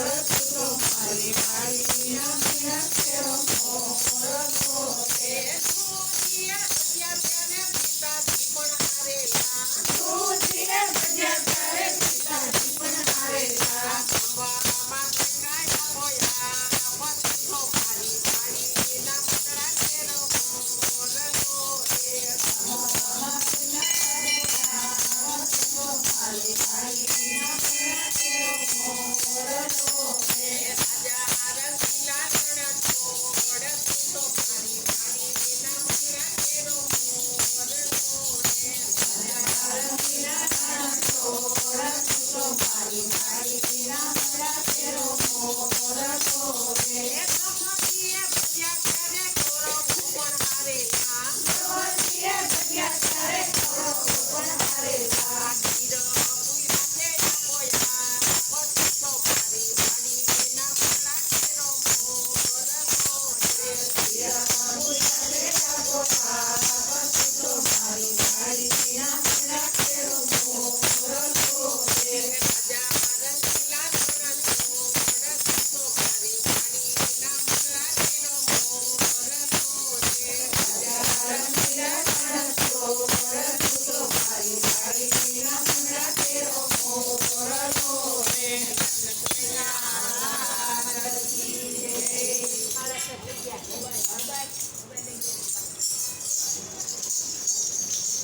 Sat Sat Sat Sat Sat Sat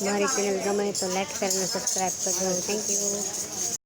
મારી channel ગમે તો લાઈક શેર અને સબસ્ક્રાઈબ કરજો. Thank you